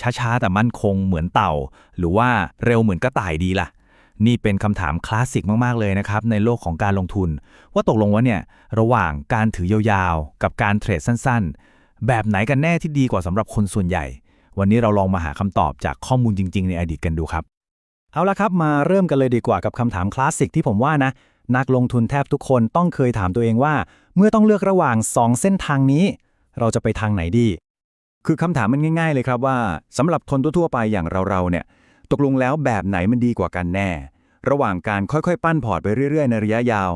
ช้าๆ แต่มั่นคงเหมือนเต่า หรือว่าเร็วเหมือนกระต่ายดีล่ะ นี่เป็นคำถามคลาสสิกมาก ๆ เลยนะครับ ในโลกของการลงทุน ว่าตกลงว่าเนี่ยระหว่างการถือยาวๆ กับการเทรดสั้นๆ แบบไหนกันแน่ที่ดีกว่าสำหรับคนส่วนใหญ่ วันนี้เราลองมาหาคำตอบจากข้อมูลจริง ๆ ในอดีตกันดูครับ เอาละครับมาเริ่มกันเลยดีกว่ากับคำถามคลาสสิกที่ผมว่านะนักลงทุนแทบทุกคนต้องเคยถามตัวเองว่า เมื่อต้องเลือกระหว่าง 2 เส้นทางนี้ เราจะไปทางไหนดี คือคำถามมันง่าย ๆ เลยครับว่าสำหรับคนทั่วๆไปอย่างเราๆเนี่ยตกลงแล้วแบบไหนมันดีกว่ากันแน่ ระหว่างการค่อยๆ ปั้นพอร์ตไปเรื่อยๆ ในระยะยาว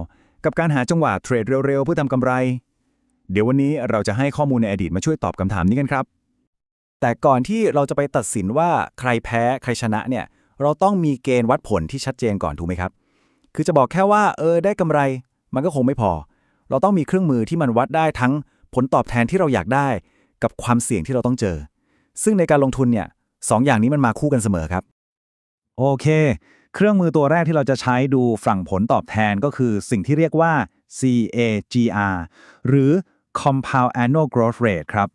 กับการหาจังหวะเทรดเร็วๆ เพื่อทำกำไร เดี๋ยววันนี้เราจะให้ข้อมูลในอดีตมาช่วยตอบคำถามนี้กันครับ แต่ก่อนที่เราจะไปตัดสินว่าใครแพ้ใครชนะเนี่ยเราต้องมีเกณฑ์วัดผลที่ชัดเจนก่อนถูกไหมครับ คือจะบอกแค่ว่าเออได้กำไร มันก็คงไม่พอ เราต้องมีเครื่องมือที่มันวัดได้ทั้งผลตอบแทนที่เราอยากได้ กับความเสี่ยงที่เราต้องเจอ ซึ่งในการลงทุนเนี่ยสองอย่างนี้มันมาคู่กันเสมอครับ โอเค เครื่องมือตัวแรกที่เราจะใช้ดูฝั่งผลตอบแทนก็คือสิ่งที่เรียกว่า CAGR หรือ Compound Annual Growth Rate ครับ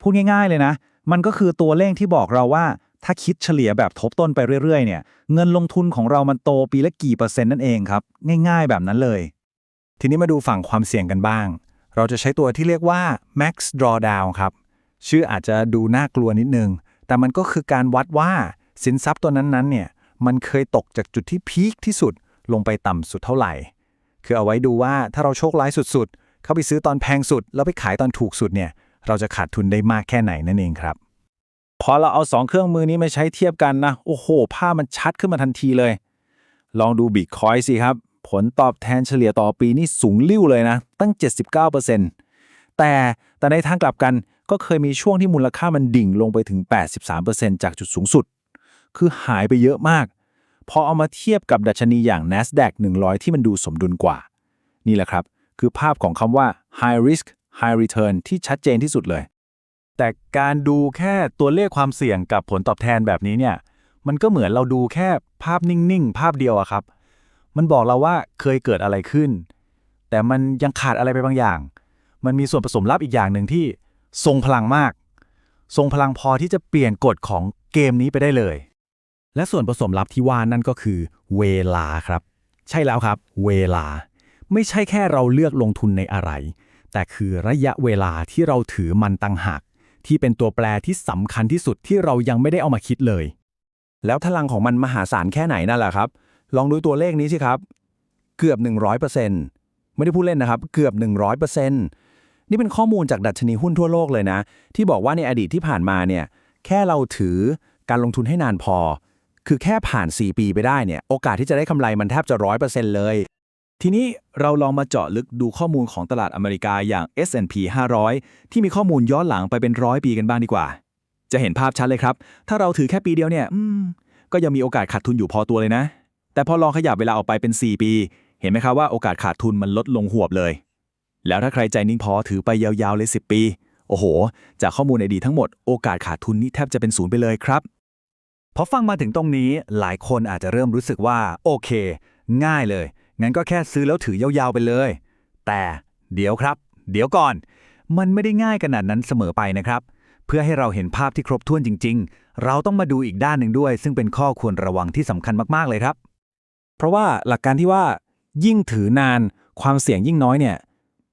พูดง่าย ๆ เลยนะ มันก็คือตัวเลขที่บอกเราว่า ถ้าคิดเฉลี่ยแบบทบต้นไปเรื่อยๆ เนี่ย เงินลงทุนของเรามันโตปีละกี่เปอร์เซ็นต์นั่นเองครับ ง่าย ๆ แบบนั้นเลย ทีนี้มาดูฝั่งความเสี่ยงกันบ้าง เราจะใช้ตัวที่เรียกว่า max drawdown ครับ ชื่ออาจจะดูน่ากลัวนิดนึง แต่มันก็คือการวัดว่าสินทรัพย์ตัวนั้นๆเนี่ยมันเคยตกจากจุดที่พีคที่สุดลงไปต่ำสุดเท่าไหร่ คือเอาไว้ดูว่าถ้าเราโชคร้ายสุดๆ เข้าไปซื้อตอนแพงสุด แล้วไปขายตอนถูกสุดเนี่ยเราจะขาดทุนได้มากแค่ไหนนั่นเองครับ พอเราเอาสองเครื่องมือนี้มาใช้เทียบกันนะ โอ้โหภาพมันชัดขึ้นมาทันทีเลย ลองดูบิตคอยสิครับ ผลตอบแทนเฉลี่ยต่อปีนี่สูงลิ่วเลยนะ ตั้ง 79%แต่แต่ในทางกลับกันก็เคยมีช่วงที่มูลค่ามันดิ่งลงไปถึง 83%จากจุดสูงสุด คือหายไปเยอะมาก พอเอามาเทียบกับดัชนีอย่าง NASDAQ 100 ที่มันดูสมดุลกว่า นี่แหละครับ คือภาพของคำว่า high risk high return ที่ชัดเจนที่สุดเลย แต่การดูแค่ตัวเลขความเสี่ยงกับผลตอบแทนแบบนี้เนี่ย มันก็เหมือนเราดูแค่ภาพนิ่ง ๆ ภาพเดียวอะครับ มันบอกเราว่าเคยเกิดอะไรขึ้น แต่มันยังขาดอะไรไปบางอย่าง มันมีส่วนผสมลับอีกอย่างหนึ่งที่ทรงพลังมาก ทรงพลังพอที่จะเปลี่ยนกฎของเกมนี้ไปได้เลย และส่วนผสมลับที่ว่านั่นก็คือ เวลาครับ ใช่แล้วครับ เวลา ไม่ใช่แค่เราเลือกลงทุนในอะไร แต่คือระยะเวลาที่เราถือมันตังหากที่เป็นตัวแปรที่สำคัญที่สุดที่เรายังไม่ได้เอามาคิดเลย แล้วพลังของมันมหาศาลแค่ไหนนั่นแหละครับ ลองดูตัวเลขนี้สิครับ เกือบ 100%ไม่ได้พูดเล่นนะครับ เกือบ 100%นี่เป็นข้อมูลจากดัชนีหุ้นทั่วโลกเลยนะ ที่บอกว่าในอดีตที่ผ่านมาเนี่ยแค่เราถือการลงทุนให้นานพอ คือแค่ผ่าน 4 ปีไปได้เนี่ยโอกาสที่จะได้กำไรมันแทบจะ 100%เลย ทีนี้เราลองมาเจาะลึกดูข้อมูลของตลาดอเมริกาอย่าง S&P 500 ที่มีข้อมูลย้อนหลังไปเป็นร้อยปีกันบ้างดีกว่า จะเห็นภาพชัดเลยครับ ถ้าเราถือแค่ปีเดียวเนี่ยก็ยังมีโอกาสขาดทุนอยู่พอตัวเลยนะ แต่พอลองขยับเวลาออกไปเป็น 4 ปี เห็นไหมครับว่าโอกาสขาดทุนมันลดลงหวบเลย แล้วถ้าใครใจนิ่งพอถือไปยาวๆเลย 10 ปี โอ้โห จากข้อมูลในดีทั้งหมดโอกาสขาดทุนนี่แทบจะเป็นศูนย์ไปเลยครับพอฟังมาถึงตรงนี้หลายคนอาจจะเริ่มรู้สึกว่า โอเค ง่ายเลย งั้นก็แค่ซื้อแล้วถือยาวๆไปเลย แต่เดี๋ยวครับ เดี๋ยวก่อน มันไม่ได้ง่ายขนาดนั้นเสมอไปนะครับ เพื่อให้เราเห็นภาพที่ครบถ้วนจริง ๆ เราต้องมาดูอีกด้านหนึ่งด้วย ซึ่งเป็นข้อควรระวังที่สำคัญมากๆเลยครับ เพราะว่าหลักการที่ว่ายิ่งถือนานความเสี่ยงยิ่งน้อยเนี่ย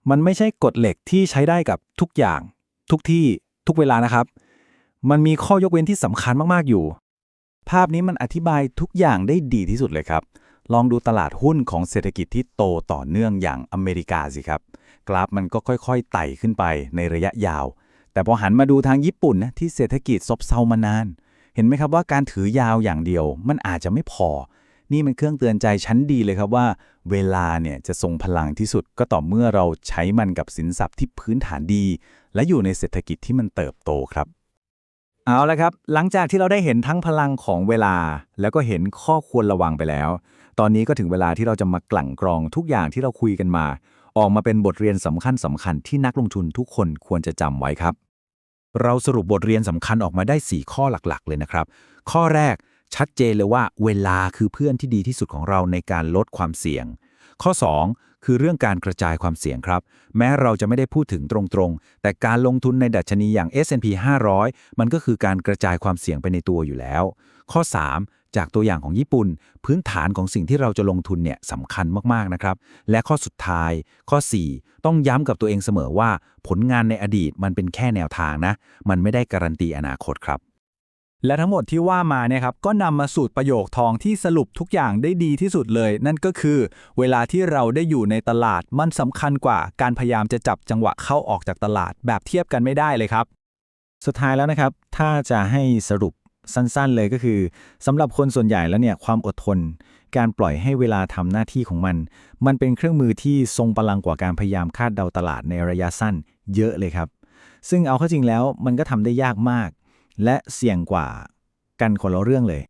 มันไม่ใช่กฎเหล็กที่ใช้ได้กับทุกอย่าง ทุกที่ทุกเวลานะครับ มันมีข้อยกเว้นที่สำคัญมากๆอยู่ ภาพนี้มันอธิบายทุกอย่างได้ดีที่สุดเลยครับ ลองดูตลาดหุ้นของเศรษฐกิจที่โตต่อเนื่องอย่างอเมริกาสิครับ กราฟมันก็ค่อยๆไต่ขึ้นไปในระยะยาว แต่พอหันมาดูทางญี่ปุ่นนะที่เศรษฐกิจซบเซามานาน เห็นไหมครับว่าการถือยาวอย่างเดียวมันอาจจะไม่พอ นี่มันเครื่องเตือนใจชั้นดีเลยครับว่า เวลาเนี่ยจะทรงพลังที่สุดก็ต่อเมื่อเราใช้มันกับสินทรัพย์ที่พื้นฐานดี และอยู่ในเศรษฐกิจที่มันเติบโตครับเอาละครับ หลังจากที่เราได้เห็นทั้งพลังของเวลา แล้วก็เห็นข้อควรระวังไปแล้ว ตอนนี้ก็ถึงเวลาที่เราจะมากลั่นกรองทุกอย่างที่เราคุยกันมา ออกมาเป็นบทเรียนสำคัญสำคัญที่นักลงทุนทุกคนควรจะจำไว้ครับ เราสรุปบทเรียนสำคัญออกมาได้ 4 ข้อหลักๆ เลยนะครับ ข้อแรก ชัดเจนเลยว่าเวลาคือเพื่อนที่ดีที่สุดของเราในการลดความเสี่ยง ข้อ 2 คือเรื่องการกระจายความเสี่ยงครับ แม้เราจะไม่ได้พูดถึงตรงๆ แต่การลงทุนในดัชนีอย่าง S&P 500 มันก็คือการกระจายความเสี่ยงไปในตัวอยู่แล้ว ข้อ 3 จากตัวอย่างของญี่ปุ่น พื้นฐานของสิ่งที่เราจะลงทุนเนี่ยสำคัญมากๆนะครับ และข้อสุดท้าย ข้อ 4 ต้องย้ำกับตัวเองเสมอว่า ผลงานในอดีตมันเป็นแค่แนวทางนะ มันไม่ได้การันตีอนาคตครับ และทั้งหมดที่ว่ามาเนี่ยครับก็นำมาสู่ประโยคทองที่สรุปทุกอย่างได้ดีที่สุดเลย นั่นก็คือ เวลาที่เราได้อยู่ในตลาดมันสำคัญกว่าการพยายามจะจับจังหวะเข้าออกจากตลาดแบบเทียบกันไม่ได้เลยครับ สุดท้ายแล้วนะครับ ถ้าจะให้สรุปสั้นๆเลยก็คือสำหรับคนส่วนใหญ่แล้วเนี่ยความอดทน การปล่อยให้เวลาทำหน้าที่ของมัน มันเป็นเครื่องมือที่ทรงพลังกว่าการพยายามคาดเดาตลาดในระยะสั้น เยอะเลยครับ ซึ่งเอาเข้าจริงแล้วมันก็ทำได้ยากมาก และเสี่ยงกว่า กันคนละเรื่องเลย